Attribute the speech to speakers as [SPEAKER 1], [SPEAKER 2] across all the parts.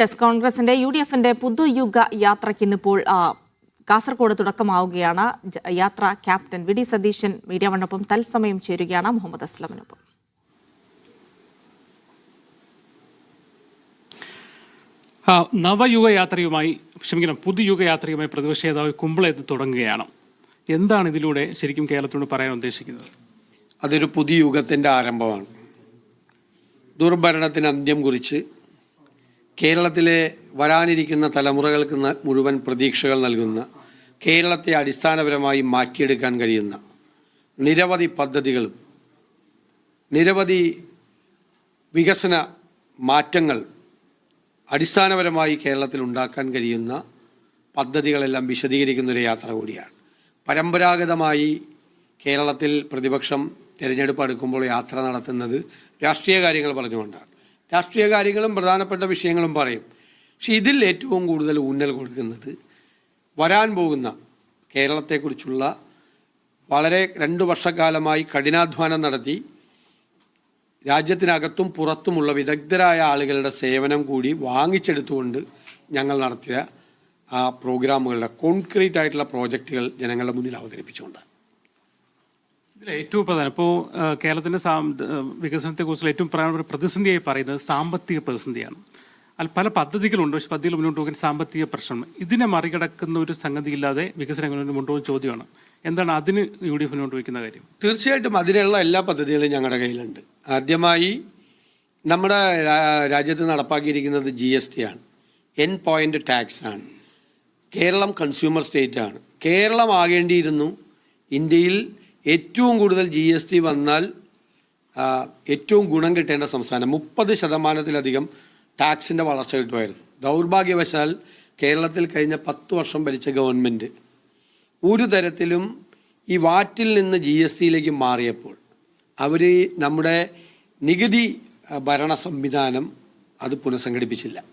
[SPEAKER 1] Yes കോൺഗ്രസിന്റെ U D എഫിന്റെ പുതുയുഗ യാത്രയ്ക്ക് ഇന്നിപ്പോൾ കാസർഗോഡ് തുടക്കമാവുകയാണ്. യാത്ര captain V D Satheesan media വണ്ണൊപ്പം തത്സമയം ചേരുകയാണ് മുഹമ്മദ് അസ്ലമിനൊപ്പം.
[SPEAKER 2] ആ, നവയുഗ യാത്രയുമായി ക്ഷമിക്കണം പുതുയുഗ യാത്രയുമായി പ്രതിപക്ഷ നേതാവ് കുമ്പളത്ത് തുടങ്ങുകയാണ്. എന്താണ് ഇതിലൂടെ ശരിക്കും കേരളത്തിനോട് പറയാൻ ഉദ്ദേശിക്കുന്നത്?
[SPEAKER 3] അതൊരു പുതിയ യുഗത്തിന്റെ ആരംഭമാണ്. ദുർഭരണത്തിന് അന്ത്യം കുറിച്ച് കേരളത്തിലെ വരാനിരിക്കുന്ന തലമുറകൾക്ക് മുഴുവൻ പ്രതീക്ഷകൾ നൽകുന്ന കേരളത്തെ അടിസ്ഥാനപരമായി മാറ്റിയെടുക്കാൻ കഴിയുന്ന നിരവധി പദ്ധതികളും നിരവധി വികസന മാറ്റങ്ങൾ അടിസ്ഥാനപരമായി കേരളത്തിൽ ഉണ്ടാക്കാൻ കഴിയുന്ന പദ്ധതികളെല്ലാം വിശദീകരിക്കുന്ന ഒരു യാത്ര കൂടിയാണ്. പരമ്പരാഗതമായി കേരളത്തിൽ പ്രതിപക്ഷം തിരഞ്ഞെടുപ്പ് അടുക്കുമ്പോൾ യാത്ര നടത്തുന്നത് രാഷ്ട്രീയ കാര്യങ്ങൾ പറഞ്ഞുകൊണ്ടാണ്. രാഷ്ട്രീയ കാര്യങ്ങളും പ്രധാനപ്പെട്ട വിഷയങ്ങളും പറയും. പക്ഷെ ഇതിൽ ഏറ്റവും കൂടുതൽ ഊന്നൽ കൊടുക്കുന്നത് വരാൻ പോകുന്ന കേരളത്തെക്കുറിച്ചുള്ള വളരെ രണ്ട് വർഷക്കാലമായി കഠിനാധ്വാനം നടത്തി രാജ്യത്തിനകത്തും പുറത്തുമുള്ള വിദഗ്ധരായ ആളുകളുടെ സേവനം കൂടി വാങ്ങിച്ചെടുത്തുകൊണ്ട് ഞങ്ങൾ നടത്തിയ ആ പ്രോഗ്രാമുകളുടെ കോൺക്രീറ്റ് ആയിട്ടുള്ള പ്രോജക്റ്റുകൾ ജനങ്ങളുടെ മുന്നിൽ അവതരിപ്പിച്ചുകൊണ്ട്.
[SPEAKER 2] ഇതിൽ ഏറ്റവും പ്രധാനം. ഇപ്പോൾ കേരളത്തിന്റെ വികസനത്തെക്കുറിച്ചുള്ള ഏറ്റവും പ്രധാനപ്പെട്ട പ്രതിസന്ധിയായി പറയുന്നത് സാമ്പത്തിക പ്രതിസന്ധിയാണ്. അതിൽ പല പദ്ധതികളുണ്ട്. പക്ഷെ പദ്ധതികൾ മുന്നോട്ട് പോകാൻ സാമ്പത്തിക പ്രശ്നം. ഇതിനെ മറികടക്കുന്ന ഒരു സംഗതി ഇല്ലാതെ വികസനം മുന്നോട്ട് പോകുന്ന ചോദ്യമാണ്. എന്താണ് അതിന് യു ഡി എഫ് മുന്നോട്ട് വയ്ക്കുന്ന കാര്യം?
[SPEAKER 3] തീർച്ചയായിട്ടും അതിനുള്ള എല്ലാ പദ്ധതികളും ഞങ്ങളുടെ കയ്യിലുണ്ട്. ആദ്യമായി നമ്മുടെ രാജ്യത്ത് നടപ്പാക്കിയിരിക്കുന്നത് ജി എസ് ടി ആണ്. എൻ പോയിന്റ് ടാക്സ് ആണ്. കേരളം കൺസ്യൂമർ സ്റ്റേറ്റ് ആണ്. കേരളം ആകേണ്ടിയിരുന്നു ഇന്ത്യയിൽ ഏറ്റവും കൂടുതൽ ജി എസ് ടി വന്നാൽ ഏറ്റവും ഗുണം കിട്ടേണ്ട സംസ്ഥാനം മുപ്പത് ശതമാനത്തിലധികം ടാക്സിന്റെ വളർച്ച കിട്ടുമായിരുന്നു. ദൗർഭാഗ്യവശാൽ കേരളത്തിൽ കഴിഞ്ഞ പത്ത് വർഷം ഭരിച്ച ഗവൺമെന്റ് ഒരു തരത്തിലും ഈ വാറ്റിൽ നിന്ന് ജി എസ് ടിയിലേക്ക് മാറിയപ്പോൾ അവർ നമ്മുടെ നികുതി ഭരണ സംവിധാനം അത് പുനഃസംഘടിപ്പിച്ചില്ല.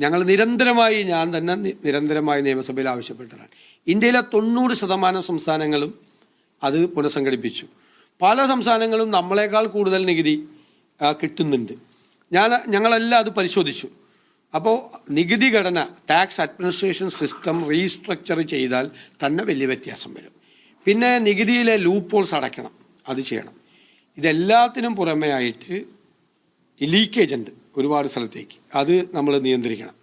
[SPEAKER 3] ഞങ്ങൾ നിരന്തരമായി ഞാൻ തന്നെ നിരന്തരമായി നിയമസഭയിൽ ആവശ്യപ്പെട്ടതാണ്. ഇന്ത്യയിലെ തൊണ്ണൂറ് ശതമാനം സംസ്ഥാനങ്ങളും അത് പുനഃസംഘടിപ്പിച്ചു. പല സംസ്ഥാനങ്ങളും നമ്മളെക്കാൾ കൂടുതൽ നികുതി കിട്ടുന്നുണ്ട്. ഞാൻ ഞങ്ങളെല്ലാം അത് പരിശോധിച്ചു. അപ്പോൾ നികുതി ഘടന ടാക്സ് അഡ്മിനിസ്ട്രേഷൻ സിസ്റ്റം റീസ്ട്രക്ചർ ചെയ്താൽ തന്നെ വലിയ വ്യത്യാസം വരും. പിന്നെ നികുതിയിലെ ലൂപ്പ് ഹോൾസ് അടയ്ക്കണം അത് ചെയ്യണം. ഇതെല്ലാത്തിനും പുറമേ ആയിട്ട് ലീക്കേജ് ഉണ്ട് ഒരുപാട് സ്ഥലത്തേക്ക്. അത് നമ്മൾ നിയന്ത്രിക്കണം.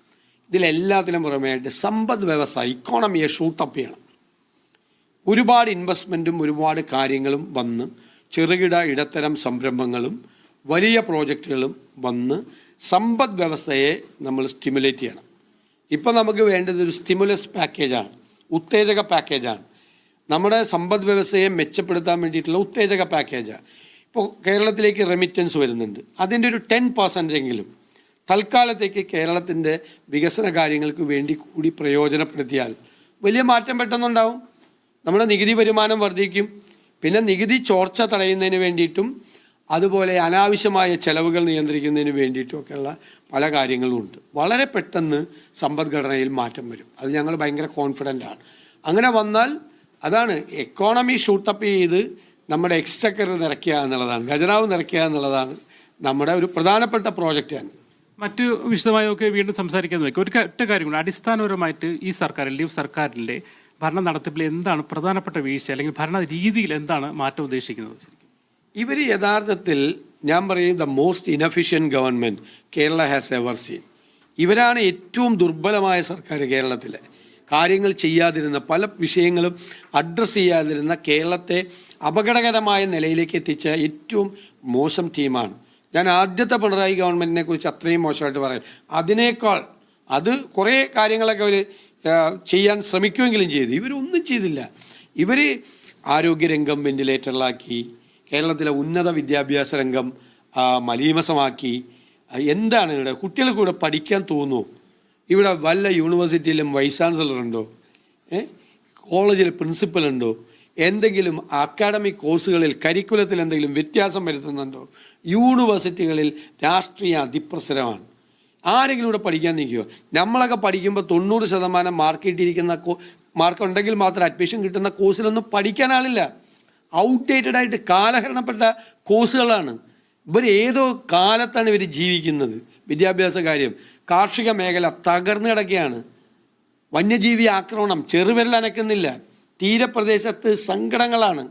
[SPEAKER 3] ഇതിലെല്ലാത്തിനും പുറമേ ആയിട്ട് സമ്പദ് വ്യവസ്ഥ ഇക്കോണമിയെ ഷൂട്ടപ്പ് ചെയ്യണം. ഒരുപാട് ഇൻവെസ്റ്റ്മെന്റും ഒരുപാട് കാര്യങ്ങളും വന്ന് ചെറുകിട ഇടത്തരം സംരംഭങ്ങളും വലിയ പ്രോജക്റ്റുകളും വന്ന് സമ്പദ് വ്യവസ്ഥയെ നമ്മൾ സ്റ്റിമുലേറ്റ് ചെയ്യണം. ഇപ്പം നമുക്ക് വേണ്ടത് ഒരു സ്റ്റിമുലസ് പാക്കേജാണ് ഉത്തേജക പാക്കേജാണ് നമ്മുടെ സമ്പദ് വ്യവസ്ഥയെ മെച്ചപ്പെടുത്താൻ വേണ്ടിയിട്ടുള്ള ഉത്തേജക പാക്കേജാണ് ഇപ്പോൾ കേരളത്തിലേക്ക് റെമിറ്റൻസ് വരുന്നുണ്ട്. അതിന്റെ ഒരു ടെൻ പെർസെന്റ് എങ്കിലും തൽക്കാലത്തേക്ക് കേരളത്തിന്റെ വികസന കാര്യങ്ങൾക്ക് വേണ്ടി കൂടി പ്രയോജനപ്പെടുത്തിയാൽ വലിയ മാറ്റം പെട്ടെന്നുണ്ടാവും. നമ്മുടെ നികുതി വരുമാനം വർദ്ധിക്കും. പിന്നെ നികുതി ചോർച്ച തടയുന്നതിന് വേണ്ടിയിട്ടും അതുപോലെ അനാവശ്യമായ ചെലവുകൾ നിയന്ത്രിക്കുന്നതിന് വേണ്ടിയിട്ടുമൊക്കെയുള്ള പല കാര്യങ്ങളും ഉണ്ട്. വളരെ പെട്ടെന്ന് സമ്പദ്ഘടനയിൽ മാറ്റം വരും. അത് ഞങ്ങൾ ഭയങ്കര കോൺഫിഡന്റ് ആണ്. അങ്ങനെ വന്നാൽ അതാണ് എക്കോണമി ഷൂട്ടപ്പ് ചെയ്ത് നമ്മുടെ എക്സ്ചക്കർ നിറയ്ക്കുക എന്നുള്ളതാണ് ഖജനാവ് നിറയ്ക്കുക എന്നുള്ളതാണ് നമ്മുടെ ഒരു പ്രധാനപ്പെട്ട പ്രോജക്റ്റ് തന്നെ.
[SPEAKER 2] മറ്റു വിശദമായൊക്കെ വീണ്ടും സംസാരിക്കാൻ നോക്കി ഒരു ഒറ്റ കാര്യം കൂടി അടിസ്ഥാനപരമായിട്ട് ഈ സർക്കാർ എഫ് സർക്കാരിന്റെ ഭരണ നടത്തിപ്പിൽ എന്താണ് പ്രധാനപ്പെട്ട വീഴ്ച അല്ലെങ്കിൽ ഭരണ രീതിയിൽ എന്താണ് മാറ്റം ഉദ്ദേശിക്കുന്നത്?
[SPEAKER 3] ഇവർ യഥാർത്ഥത്തിൽ ഞാൻ പറയും the most inefficient government Kerala has ever seen ഇവരാണ് ഏറ്റവും ദുർബലമായ സർക്കാർ കേരളത്തിലെ. കാര്യങ്ങൾ ചെയ്യാതിരുന്ന പല വിഷയങ്ങളും അഡ്രസ്സ് ചെയ്യാതിരുന്ന കേരളത്തെ അപകടകരമായ നിലയിലേക്ക് എത്തിച്ച ഏറ്റവും മോശം ടീമാണ് ഞാൻ ആദ്യത്തെ പിണറായി ഗവൺമെന്റിനെ കുറിച്ച് അത്രയും മോശമായിട്ട് പറയാം അതിനേക്കാൾ അത് കുറേ കാര്യങ്ങളൊക്കെ അവർ ചെയ്യാൻ ശ്രമിക്കുമെങ്കിലും ചെയ്തു. ഇവരൊന്നും ചെയ്തില്ല. ഇവർ ആരോഗ്യരംഗം വെന്റിലേറ്ററിലാക്കി കേരളത്തിലെ ഉന്നത വിദ്യാഭ്യാസ രംഗം മലീമസമാക്കി. എന്താണ് ഇവിടെ കുട്ടികൾക്ക് ഇവിടെ പഠിക്കാൻ തോന്നുമോ ഇവിടെ വല്ല യൂണിവേഴ്സിറ്റിയിലും വൈസ് ചാൻസലർ ഉണ്ടോ കോളേജിൽ പ്രിൻസിപ്പൽ ഉണ്ടോ എന്തെങ്കിലും അക്കാഡമിക് കോഴ്സുകളിൽ കരിക്കുലത്തിൽ എന്തെങ്കിലും വ്യത്യാസം വരുത്തുന്നുണ്ടോ? യൂണിവേഴ്സിറ്റികളിൽ രാഷ്ട്രീയ അതിപ്രസരമാണ്. ആരെങ്കിലും ഇവിടെ പഠിക്കാൻ നിൽക്കുമോ നമ്മളൊക്കെ പഠിക്കുമ്പോൾ തൊണ്ണൂറ് ശതമാനം മാർക്ക് കിട്ടിയിരിക്കുന്ന മാർക്ക് ഉണ്ടെങ്കിൽ മാത്രം അഡ്മിഷൻ കിട്ടുന്ന കോഴ്സിലൊന്നും പഠിക്കാൻ ആളില്ല. ഔട്ട്ഡേറ്റഡ് ആയിട്ട് കാലഹരണപ്പെട്ട കോഴ്സുകളാണ് ഇവർ ഏതോ കാലത്താണ് ഇവർ ജീവിക്കുന്നത്? വിദ്യാഭ്യാസ കാര്യം. കാർഷിക മേഖല തകർന്നു കിടക്കുകയാണ്. വന്യജീവി ആക്രമണം ചെറുവിരൽ അനക്കുന്നില്ല തീരപ്രദേശത്ത് സങ്കടങ്ങളാണ്.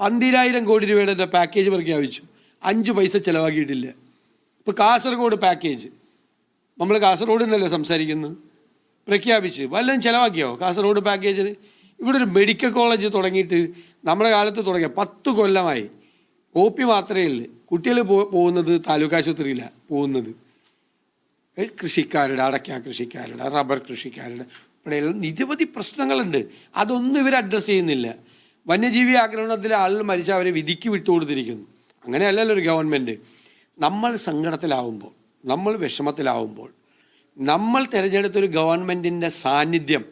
[SPEAKER 3] പന്തിരായിരം കോടി രൂപയുടെ പാക്കേജ് പ്രഖ്യാപിച്ചു അഞ്ച് പൈസ ചിലവാക്കിയിട്ടില്ല. ഇപ്പോൾ കാസർഗോഡ് പാക്കേജ് നമ്മൾ കാസർഗോഡ് നിന്നല്ലേ സംസാരിക്കുന്നത് പ്രഖ്യാപിച്ച്. വല്ലതും ചിലവാക്കിയോ? കാസർഗോഡ് പാക്കേജിന് ഇവിടെ ഒരു മെഡിക്കൽ കോളേജ് തുടങ്ങിയിട്ട് നമ്മുടെ കാലത്ത് തുടങ്ങിയ പത്ത് കൊല്ലമായി. ഒ പി മാത്രമേ ഉള്ളൂ കുട്ടികൾ പോകുന്നത് താലൂക്ക് ആശുപത്രിയിലാണ് പോകുന്നത്. കൃഷിക്കാരുടെ അടയ്ക്ക കൃഷിക്കാരുടെ റബ്ബർ കൃഷിക്കാരുടെ ഇവിടെയുള്ള നിരവധി പ്രശ്നങ്ങളുണ്ട്. അതൊന്നും ഇവർ അഡ്രസ്സ് ചെയ്യുന്നില്ല. വന്യജീവി ആക്രമണത്തിൽ ആളുകൾ മരിച്ച അവരെ വിധിക്ക് വിട്ടുകൊടുത്തിരിക്കുന്നു. അങ്ങനെയല്ലല്ലോ ഒരു ഗവൺമെന്റ് നമ്മൾ സങ്കടത്തിലാവുമ്പോൾ. നമ്മൾ വിഷമത്തിലാവുമ്പോൾ നമ്മൾ തിരഞ്ഞെടുത്തൊരു ഗവൺമെന്റിന്റെ സാന്നിധ്യം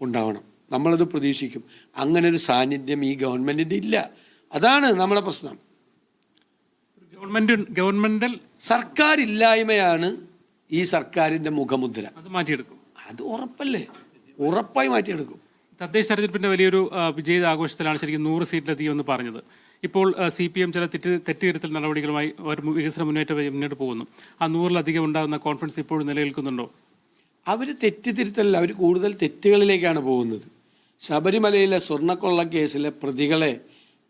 [SPEAKER 3] ഉണ്ടാവണം. നമ്മളത് പ്രതീക്ഷിക്കും. അങ്ങനെ ഒരു സാന്നിധ്യം ഈ ഗവൺമെന്റിന്റെ ഇല്ല. അതാണ് നമ്മുടെ പ്രശ്നം.
[SPEAKER 2] ഗവൺമെന്റ്
[SPEAKER 3] സർക്കാർ ഇല്ലായ്മയാണ് ഈ സർക്കാരിന്റെ മുഖമുദ്ര.
[SPEAKER 2] അത് മാറ്റിയെടുക്കും.
[SPEAKER 3] അത് ഉറപ്പല്ലേ? ഉറപ്പായി മാറ്റിയെടുക്കും.
[SPEAKER 2] തദ്ദേശ തെരഞ്ഞെടുപ്പിന്റെ വലിയൊരു വിജയ ആഘോഷത്തിലാണ് ശരിക്കും നൂറ് സീറ്റിലെത്തിയെന്ന് പറഞ്ഞത്. ഇപ്പോൾ സി പി എം ചില തെറ്റ് തെറ്റുതിരുത്തൽ നടപടികളുമായി ഒരു വികസന മുന്നേറ്റം മുന്നോട്ട് പോകുന്നു. ആ നൂറിലധികം ഉണ്ടാകുന്ന കോൺഫിഡൻസ് ഇപ്പോഴും നിലനിൽക്കുന്നുണ്ടോ?
[SPEAKER 3] അവർ തെറ്റിതിരുത്തൽ അവർ കൂടുതൽ തെറ്റുകളിലേക്കാണ് പോകുന്നത്. ശബരിമലയിലെ സ്വർണക്കൊള്ള കേസിലെ പ്രതികളെ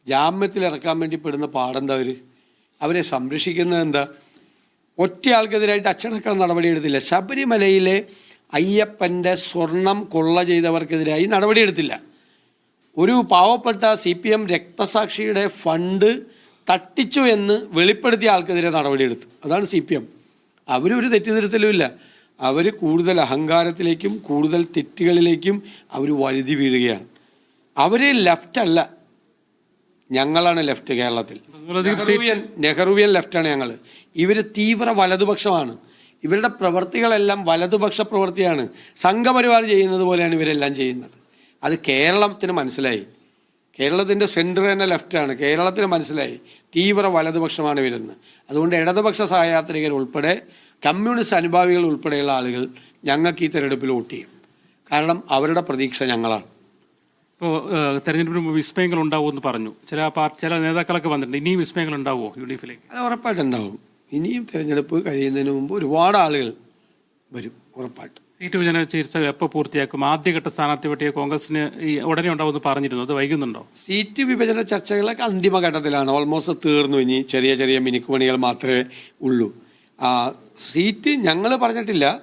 [SPEAKER 3] ജാമ്യത്തിൽ ഇറക്കാൻ വേണ്ടി പെടുന്ന പാടെന്താ അവർ അവരെ സംരക്ഷിക്കുന്നത് എന്താ? ഒറ്റയാൾക്കെതിരായിട്ട് അച്ചടക്ക നടപടിയെടുത്തില്ല ശബരിമലയിലെ അയ്യപ്പന്റെ സ്വർണം കൊള്ള ചെയ്തവർക്കെതിരായി നടപടിയെടുത്തില്ല ഒരു പാവപ്പെട്ട സി പി എം രക്തസാക്ഷിയുടെ ഫണ്ട് തട്ടിച്ചു എന്ന് വെളിപ്പെടുത്തിയ ആൾക്കെതിരെ നടപടിയെടുത്തു. അതാണ് സി പി എം. അവരൊരു തെറ്റിദ്ധരുത്തലുമില്ല അവർ കൂടുതൽ അഹങ്കാരത്തിലേക്കും കൂടുതൽ തെറ്റുകളിലേക്കും അവർ വഴുതി വീഴുകയാണ്. അവർ ലെഫ്റ്റ് അല്ല. ഞങ്ങളാണ് ലെഫ്റ്റ് കേരളത്തിൽ. നെഹ്റുവിയൻ നെഹ്റുവിയൻ ലെഫ്റ്റാണ് ഞങ്ങൾ ഇവർ തീവ്ര വലതുപക്ഷമാണ്. ഇവരുടെ പ്രവർത്തികളെല്ലാം വലതുപക്ഷ പ്രവൃത്തിയാണ് സംഘപരിവാർ ചെയ്യുന്നത് പോലെയാണ് ഇവരെല്ലാം ചെയ്യുന്നത്. അത് കേരളത്തിന് മനസ്സിലായി. കേരളത്തിന്റെ സെന്റർ തന്നെ ലെഫ്റ്റാണ് കേരളത്തിന് മനസ്സിലായി. തീവ്ര വലതുപക്ഷമാണ് വരുന്നത്. അതുകൊണ്ട് ഇടതുപക്ഷ സഹയാത്രികർ ഉൾപ്പെടെ കമ്മ്യൂണിസ്റ്റ് അനുഭാവികൾ ഉൾപ്പെടെയുള്ള ആളുകൾ ഞങ്ങൾക്ക് ഈ തെരഞ്ഞെടുപ്പിൽ വോട്ട് ചെയ്യും. കാരണം അവരുടെ പ്രതീക്ഷ ഞങ്ങളാണ്.
[SPEAKER 2] ഇപ്പോൾ തെരഞ്ഞെടുപ്പിന് മുമ്പ് വിസ്മയങ്ങൾ ഉണ്ടാവുമെന്ന് പറഞ്ഞു. ചില പാർട്ടി ചില നേതാക്കളൊക്കെ വന്നിട്ടുണ്ട്. ഇനിയും വിസ്മയങ്ങൾ ഉണ്ടാവുമോ യു ഡി എഫിലേക്ക്
[SPEAKER 3] അത് ഉറപ്പായിട്ടുണ്ടാവും ഇനിയും തിരഞ്ഞെടുപ്പ് കഴിയുന്നതിന് മുമ്പ് ഒരുപാട് ആളുകൾ വരും ഉറപ്പായിട്ടും.
[SPEAKER 2] സീറ്റ് വിഭജന ചികിത്സ എപ്പോൾ പൂർത്തിയാക്കും? ആദ്യഘട്ട സ്ഥാനാർത്ഥി പട്ടിക കോൺഗ്രസിന് ഈ ഉടനെ ഉണ്ടാവുമെന്ന് പറഞ്ഞിരുന്നു. അത് വൈകുന്നുണ്ടോ?
[SPEAKER 3] സീറ്റ് വിഭജന ചർച്ചകളൊക്കെ അന്തിമഘട്ടത്തിലാണ് ഓൾമോസ്റ്റ് തീർന്നു ഇനി ചെറിയ ചെറിയ മിനുക്കുമണികൾ മാത്രമേ ഉള്ളൂ. ആ, സീറ്റ് ഞങ്ങൾ പറഞ്ഞിട്ടില്ല.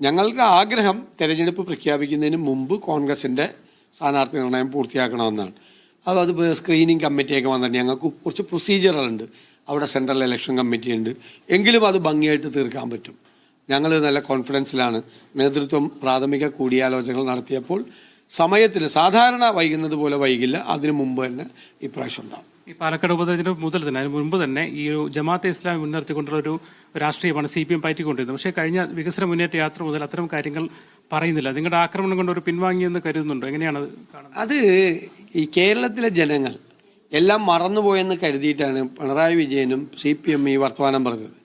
[SPEAKER 3] ഞങ്ങളുടെ ആഗ്രഹം തെരഞ്ഞെടുപ്പ് പ്രഖ്യാപിക്കുന്നതിന് മുമ്പ് കോൺഗ്രസിന്റെ സ്ഥാനാർത്ഥി നിർണയം പൂർത്തിയാക്കണമെന്നാണ്. അപ്പോൾ അത് സ്ക്രീനിങ് കമ്മിറ്റിയൊക്കെ വന്നിട്ട് ഞങ്ങൾക്ക് കുറച്ച് പ്രൊസീജിയറുകളുണ്ട് അവിടെ സെൻട്രൽ ഇലക്ഷൻ കമ്മിറ്റി ഉണ്ട്. എങ്കിലും അത് ഭംഗിയായിട്ട് തീർക്കാൻ പറ്റും. ഞങ്ങൾ നല്ല കോൺഫിഡൻസിലാണ് നേതൃത്വം പ്രാഥമിക കൂടിയാലോചനകൾ നടത്തിയപ്പോൾ സമയത്തിന് സാധാരണ വൈകുന്നത് പോലെ വൈകില്ല അതിനു മുമ്പ് തന്നെ ഇപ്രാവശ്യം ഉണ്ടാവും.
[SPEAKER 2] ഈ പാലക്കാട് ഉപതെരഞ്ഞെടുപ്പ് മുതൽ തന്നെ അതിന് മുൻപ് തന്നെ ഈ ഒരു ജമാഅത്തെ ഇസ്ലാം മുൻനിർത്തിക്കൊണ്ടുള്ള ഒരു രാഷ്ട്രീയമാണ് സി പി എം പയറ്റിക്കൊണ്ടിരുന്നത് പക്ഷേ കഴിഞ്ഞ വികസന മുന്നേറ്റ യാത്ര മുതൽ അത്തരം കാര്യങ്ങൾ പറയുന്നില്ല. നിങ്ങളുടെ ആക്രമണം കൊണ്ട് ഒരു പിൻവാങ്ങിയെന്ന് കരുതുന്നുണ്ടോ? എങ്ങനെയാണ് അത് കാണുന്നത്?
[SPEAKER 3] അത് ഈ കേരളത്തിലെ ജനങ്ങൾ എല്ലാം മറന്നുപോയെന്ന് കരുതിയിട്ടാണ് പിണറായി വിജയനും സി പി എം ഈ വർത്തമാനം പറഞ്ഞത്.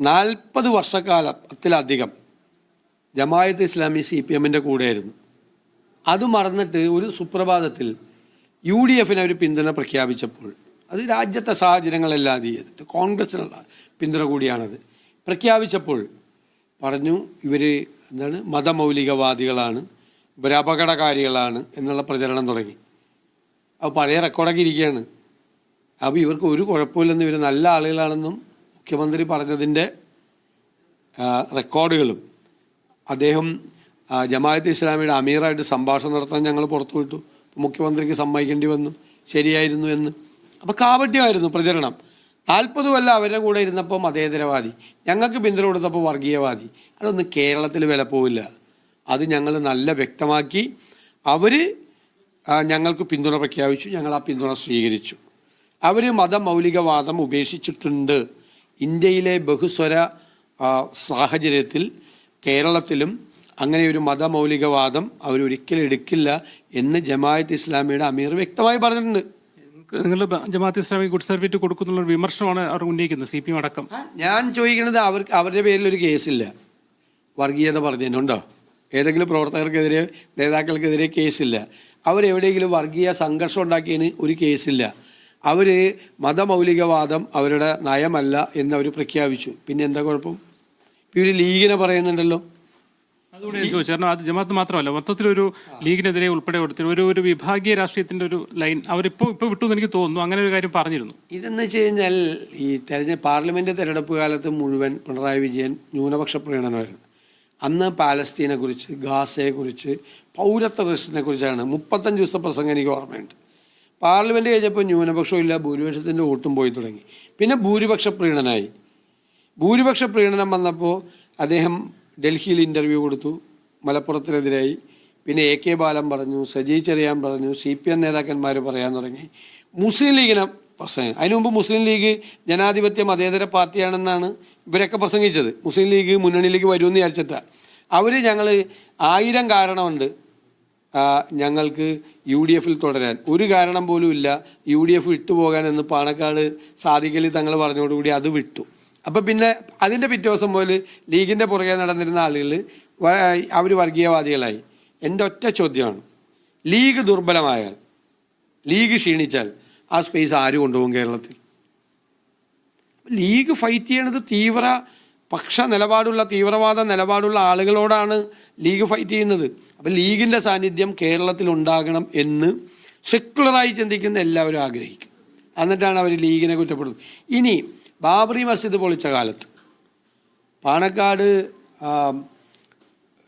[SPEAKER 3] നാൽപ്പത് വർഷക്കാലത്തിലധികം ജമായത്ത് ഇസ്ലാമി സി പി എമ്മിന്റെ കൂടെയായിരുന്നു. അത് മറന്നിട്ട് ഒരു സുപ്രഭാതത്തിൽ യു ഡി എഫിന് അവർ പിന്തുണ പ്രഖ്യാപിച്ചപ്പോൾ അത് രാജ്യത്തെ സാഹചര്യങ്ങളെല്ലാം ചെയ്തിട്ട് കോൺഗ്രസിനുള്ള പിന്തുണ കൂടിയാണത്. പ്രഖ്യാപിച്ചപ്പോൾ പറഞ്ഞു ഇവർ എന്താണ് മതമൗലികവാദികളാണ് ഇവർ അപകടകാരികളാണ് എന്നുള്ള പ്രചരണം തുടങ്ങി. അപ്പോൾ പഴയ റെക്കോർഡൊക്കെ ഇരിക്കുകയാണ്. അപ്പോൾ ഇവർക്ക് ഒരു കുഴപ്പമില്ലെന്നും ഇവർ നല്ല ആളുകളാണെന്നും മുഖ്യമന്ത്രി പറഞ്ഞതിന്റെ റെക്കോർഡുകളും അദ്ദേഹം ജമായത്ത് ഇസ്ലാമിയുടെ അമീറായിട്ട് സംഭാഷണം നടത്താൻ ഞങ്ങൾ പുറത്തുവിട്ടു മുഖ്യമന്ത്രിക്ക് സമ്മതിക്കേണ്ടി വന്നു. ശരിയായിരുന്നു എന്ന്. അപ്പോൾ കാപട്യമായിരുന്നു പ്രചരണം. നാൽപ്പത് കൊല്ലം അവരുടെ കൂടെ ഇരുന്നപ്പോൾ മതേതരവാദി. ഞങ്ങൾക്ക് പിന്തുണ കൊടുത്തപ്പോൾ വർഗീയവാദി. അതൊന്നും കേരളത്തിൽ വില പോവില്ല. അത് ഞങ്ങൾ നല്ല വ്യക്തമാക്കി അവർ ഞങ്ങൾക്ക് പിന്തുണ പ്രഖ്യാപിച്ചു. ഞങ്ങൾ ആ പിന്തുണ സ്വീകരിച്ചു. അവർ മതമൗലികവാദം ഉപേക്ഷിച്ചിട്ടുണ്ട്. ഇന്ത്യയിലെ ബഹുസ്വര സാഹചര്യത്തിൽ കേരളത്തിലും അങ്ങനെ ഒരു മതമൗലികവാദം അവരൊരിക്കലും എടുക്കില്ല എന്ന് ജമായത്ത് ഇസ്ലാമിയുടെ അമീർ വ്യക്തമായി പറഞ്ഞിട്ടുണ്ട്.
[SPEAKER 2] നിങ്ങൾ ജമാഅത്ത് ഇസ്ലാമി ഗുഡ് സർവീറ്റ് കൊടുക്കുന്ന വിമർശനമാണ് അവർ ഉന്നയിക്കുന്നത് സി പി എം അടക്കം.
[SPEAKER 3] ഞാൻ ചോദിക്കുന്നത് അവർക്ക് അവരുടെ പേരിൽ ഒരു കേസില്ല. വർഗീയത പറഞ്ഞതിനുണ്ടോ ഏതെങ്കിലും പ്രവർത്തകർക്കെതിരെ നേതാക്കൾക്കെതിരെ കേസില്ല. അവരെവിടെയെങ്കിലും വർഗീയ സംഘർഷം ഉണ്ടാക്കിയതിന് ഒരു കേസില്ല. അവർ മതമൗലികവാദം അവരുടെ നയമല്ല എന്ന് അവർ പ്രഖ്യാപിച്ചു. പിന്നെ എന്താ കുഴപ്പം? ഇവർ ലീഗിനെ പറയുന്നുണ്ടല്ലോ.
[SPEAKER 2] അതുകൂടെ ഞാൻ ചോദിച്ചു. അത് ജമാഅത്ത് മാത്രമല്ല മൊത്തത്തിലൊരു ലീഗിനെതിരെ ഉൾപ്പെടെ കൊടുത്തിട്ട് ഒരു ഒരു വിഭാഗീയ രാഷ്ട്രീയത്തിന്റെ ഒരു ലൈൻ അവരിപ്പോ ഇപ്പൊ വിട്ടു എന്ന് എനിക്ക് തോന്നുന്നു. അങ്ങനെ ഒരു കാര്യം പറഞ്ഞിരുന്നു.
[SPEAKER 3] ഇതെന്ന് വെച്ച് കഴിഞ്ഞാൽ ഈ തെരഞ്ഞ പാർലമെന്റ് തെരഞ്ഞെടുപ്പ് കാലത്ത് മുഴുവൻ പിണറായി വിജയൻ ന്യൂനപക്ഷ പ്രീണനമായിരുന്നു അന്ന് പാലസ്തീനെ കുറിച്ച് ഗാസയെ കുറിച്ച് പൗരത്വ പ്രശ്നത്തെ കുറിച്ചാണ് മുപ്പത്തഞ്ച് ദിവസത്തെ പ്രസംഗം എനിക്ക് ഓർമ്മയുണ്ട്. പാർലമെന്റ് കഴിഞ്ഞപ്പോൾ ന്യൂനപക്ഷവും ഇല്ല ഭൂരിപക്ഷത്തിന്റെ വോട്ടും പോയി തുടങ്ങി. പിന്നെ ഭൂരിപക്ഷ പ്രീണനായി. ഭൂരിപക്ഷ പ്രീണനം വന്നപ്പോൾ അദ്ദേഹം ഡൽഹിയിൽ ഇന്റർവ്യൂ കൊടുത്തു മലപ്പുറത്തിനെതിരായി. പിന്നെ എ കെ ബാലൻ പറഞ്ഞു സജി ചെറിയാൻ പറഞ്ഞു സി പി എം നേതാക്കന്മാർ പറയാൻ തുടങ്ങി. മുസ്ലിം ലീഗിനെ പ്രസംഗം അതിനു മുമ്പ് മുസ്ലിം ലീഗ് ജനാധിപത്യ മതേതര പാർട്ടിയാണെന്നാണ് ഇവരൊക്കെ പ്രസംഗിച്ചത്. മുസ്ലിം ലീഗ് മുന്നണിയിലേക്ക് വരുമെന്ന് വിചാരിച്ചിട്ടാണ് അവർ ഞങ്ങൾ ആയിരം കാരണമുണ്ട്. ഞങ്ങൾക്ക് യു ഡി എഫിൽ തുടരാൻ. ഒരു കാരണം പോലും ഇല്ല യു ഡി എഫ് വിട്ടുപോകാൻ എന്ന് പാണക്കാട് സാധിക്കലി തങ്ങൾ പറഞ്ഞതോടുകൂടി അത് വിട്ടു. അപ്പം പിന്നെ അതിന്റെ പിറ്റേ ദിവസം പോലെ ലീഗിന്റെ പുറകെ നടന്നിരുന്ന ആളുകൾ അവർ വർഗീയവാദികളായി. എന്റെ ഒറ്റ ചോദ്യമാണ്. ലീഗ് ദുർബലമായാൽ ലീഗ് ക്ഷീണിച്ചാൽ ആ സ്പേസ് ആര് കൊണ്ടുപോകും കേരളത്തിൽ? ലീഗ് ഫൈറ്റ് ചെയ്യണത് തീവ്ര പക്ഷ നിലപാടുള്ള തീവ്രവാദ നിലപാടുള്ള ആളുകളോടാണ് ലീഗ് ഫൈറ്റ് ചെയ്യുന്നത്. അപ്പം ലീഗിന്റെ സാന്നിധ്യം കേരളത്തിൽ ഉണ്ടാകണം എന്ന് സെക്കുലറായി ചിന്തിക്കുന്ന എല്ലാവരും ആഗ്രഹിക്കും. എന്നിട്ടാണ് അവർ ലീഗിനെ കുറ്റപ്പെടുന്നത് ഇനി ബാബറി മസ്ജിദ് പൊളിച്ച കാലത്ത് പാണക്കാട്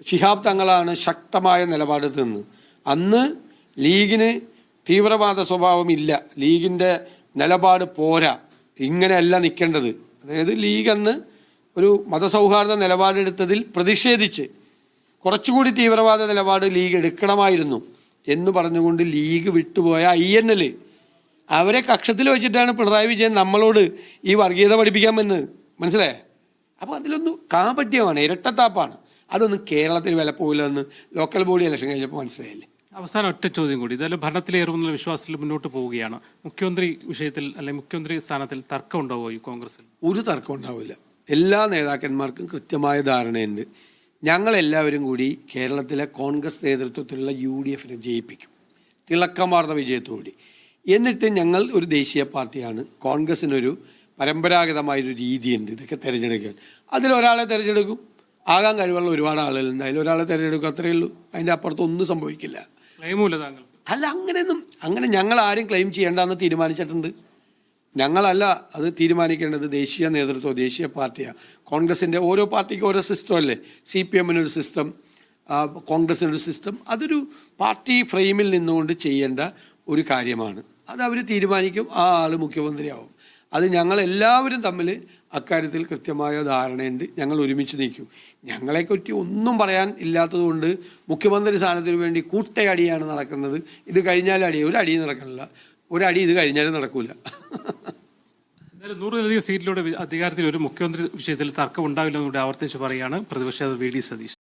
[SPEAKER 3] ശിഹാബ് തങ്ങളാണ് ശക്തമായ നിലപാട് നിന്ന് അന്ന് ലീഗിന് തീവ്രവാദ സ്വഭാവം ഇല്ല. ലീഗിന്റെ നിലപാട് പോരാ. ഇങ്ങനെയല്ല നിൽക്കേണ്ടത്. അതായത് ലീഗ് അന്ന് ഒരു മതസൗഹാർദ്ദ നിലപാടെടുത്തതിൽ പ്രതിഷേധിച്ച് കുറച്ചുകൂടി തീവ്രവാദ നിലപാട് ലീഗ് എടുക്കണമായിരുന്നു എന്ന് പറഞ്ഞുകൊണ്ട് ലീഗ് വിട്ടുപോയ ഐ എൻ എൽ. അവരെ കക്ഷത്തിൽ വെച്ചിട്ടാണ് പിണറായി വിജയൻ നമ്മളോട് ഈ വർഗീയത പഠിപ്പിക്കാമെന്ന്. മനസ്സിലായേ? അപ്പോൾ അതിലൊന്നും കാപട്യമാണ് ഇരട്ടത്താപ്പാണ്. അതൊന്നും കേരളത്തിൽ വില പോകില്ലെന്ന് ലോക്കൽ ബോഡി ഇലക്ഷൻ കഴിഞ്ഞപ്പോൾ മനസ്സിലായില്ലേ?
[SPEAKER 2] അവസാനം ഒറ്റ ചോദ്യം കൂടി. ഇതായാലും ഭരണത്തിലേറുമെന്നുള്ള വിശ്വാസത്തിൽ മുന്നോട്ട് പോവുകയാണ്. മുഖ്യമന്ത്രി വിഷയത്തിൽ അല്ലെങ്കിൽ മുഖ്യമന്ത്രി സ്ഥാനത്തിൽ തർക്കം ഉണ്ടാവുമോ ഈ കോൺഗ്രസിൽ?
[SPEAKER 3] ഒരു തർക്കം ഉണ്ടാവില്ല എല്ലാ നേതാക്കന്മാർക്കും കൃത്യമായ ധാരണയുണ്ട്. ഞങ്ങളെല്ലാവരും കൂടി കേരളത്തിലെ കോൺഗ്രസ് നേതൃത്വത്തിലുള്ള യു ഡി എഫിനെ ജയിപ്പിക്കും. തിളക്കമാർന്ന വിജയത്തോടി. എന്നിട്ട് ഞങ്ങൾ ഒരു ദേശീയ പാർട്ടിയാണ്. കോൺഗ്രസിനൊരു പരമ്പരാഗതമായൊരു രീതിയുണ്ട് ഇതൊക്കെ തിരഞ്ഞെടുക്കാൻ. അതിലൊരാളെ തിരഞ്ഞെടുക്കും. ആകാൻ കഴിവുള്ള ഒരുപാട് ആളുകളുണ്ട് അതിലൊരാളെ തിരഞ്ഞെടുക്കും. അത്രയേ ഉള്ളൂ. അതിന്റെ അപ്പുറത്ത് ഒന്നും സംഭവിക്കില്ല
[SPEAKER 2] ക്ലെയിമില്ല താങ്കൾ
[SPEAKER 3] അല്ല അങ്ങനെയൊന്നും അങ്ങനെ ഞങ്ങൾ ആരും ക്ലെയിം ചെയ്യേണ്ടെന്ന് തീരുമാനിച്ചിട്ടുണ്ട്. ഞങ്ങളല്ല അത് തീരുമാനിക്കേണ്ടത് ദേശീയ നേതൃത്വം ദേശീയ പാർട്ടിയാണ് കോൺഗ്രസിന്റെ ഓരോ പാർട്ടിക്ക് ഓരോ സിസ്റ്റം അല്ലേ? സി പി എമ്മിനൊരു സിസ്റ്റം കോൺഗ്രസിനൊരു സിസ്റ്റം അതൊരു പാർട്ടി ഫ്രെയിമിൽ നിന്നുകൊണ്ട് ചെയ്യേണ്ട ഒരു കാര്യമാണ്. അത് അവർ തീരുമാനിക്കും ആ ആൾ മുഖ്യമന്ത്രിയാവും. അത് ഞങ്ങളെല്ലാവരും തമ്മിൽ അക്കാര്യത്തിൽ കൃത്യമായ ധാരണയുണ്ട്. ഞങ്ങൾ ഒരുമിച്ച് നിൽക്കും. ഞങ്ങളെപ്പറ്റി ഒന്നും പറയാൻ ഇല്ലാത്തതുകൊണ്ട് മുഖ്യമന്ത്രി സ്ഥാനത്തിന് വേണ്ടി കൂട്ടയടിയാണ് നടക്കുന്നത്. ഇത് കഴിഞ്ഞാൽ അടി ഒരു അടിയും നടക്കണില്ല. ഒരടി ഇത് കഴിഞ്ഞാലും നടക്കൂല.
[SPEAKER 2] എന്തായാലും നൂറിലധികം സീറ്റിലൂടെ അധികാരത്തിൽ ഒരു മുഖ്യമന്ത്രി വിഷയത്തിൽ തർക്കം ഉണ്ടാവില്ലെന്നുകൂടി ആവർത്തിച്ച് പറയുകയാണ് പ്രതിപക്ഷ നേതാവ് വി ഡി സതീശൻ.